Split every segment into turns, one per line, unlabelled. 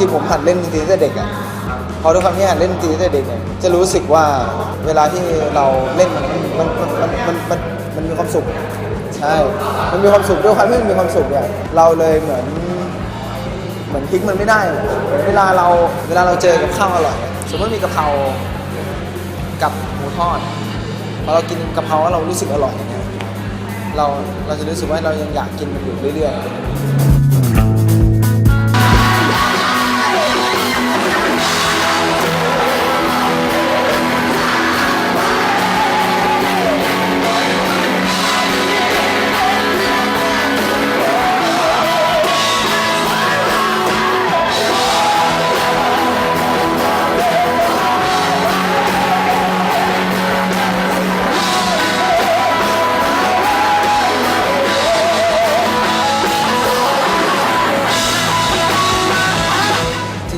ริงๆผมหัดเล่นดนตรีตั้งแต่เด็กอะพอด้วยความที่หัดเล่นดนตรีตั้งแต่เด็กเนี่ยจะรู้สึกว่าเวลาที่เราเล่นมันมันมันมันมันมันมีความสุขใช่ มันมีความสุขด้วยความที่มันมีความสุขเนี่ยเราเลยเหมือนเหมือนทิ้งมันไม่ได้เหมือนเวลาเราเวลาเราเจอกับข้าวอร่อยสมมติมีกะเพรากับหมูทอดพอเรากินกะเพราแล้วเรารู้สึกอร่อยเนี่ยเราเราจะรู้สึกว่าเรายังอยากกินมันอยู่เรื่อยๆ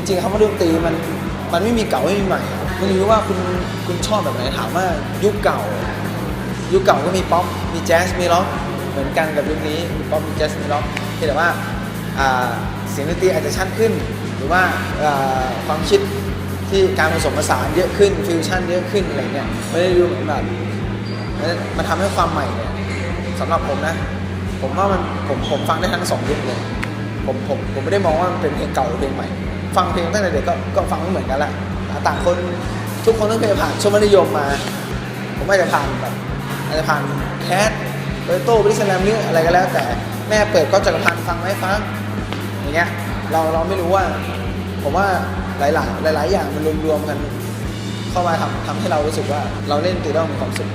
ริงๆคำว่าดนตรีมันมันไม่มีเก่าไม่มีใหม่อะมันอยู่ว่าคุณคุณชอบแบบไหนถามว่ายุคเก่า ยุคเก่าก็มีป๊อปมีแจ๊สมีร็อกเหมือนกันกับยุคนี้มีป๊อปมีแจ๊สมีร็อกแต่ว่าเสียงดนตรีอาจจะชัดขึ้น หรือว่าความคิดที่การผสมผสานเยอะขึ้นฟิวชั่นเยอะขึ้นอะไรเงี้ยไม่ได้ดูเหมือนแบบมันมันทำให้ความใหม่เนี่ยสำหรับผมนะ ผมว่ามันผมผมฟังได้ทั้งสองยุคเลยผมผมผมไม่ได้มองว่ามันเป็นเพลงเก่าหรือเพลงใหม่ ฟังเพลงตั้งแต่เด็กก็ก็ฟังไม่เหมือนกันแหละต่างคนทุกคนต้องเคยผ่านช่วงมัธยมมา ผมอาจจะผ่านแบบอาจจะผ่านแคทโตโต้บริสแลมหรืออะไรก็แล้ว แต่แม่เปิดก็จักรพันธ์ฟังไหมฟังอย่างเงี้ยเราเราไม่รู้ว่า ผมว่าหลายๆหลายอย่างมันรวมๆกัน เข้ามาทำทำให้เรารู้สึกว่าเราเล่นดนตรีแล้วมีความสุข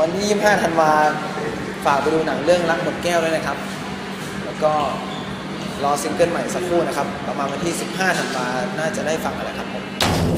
วันที่ 25 ธันวาฝากไปดูหนังเรื่องรักหมดแก้วด้วยนะครับ แล้วก็รอซิงเกิลใหม่สักครู่นะครับ ประมาณวันที่ 15 ธันวาน่าจะได้ฟังกันแล้วครับผม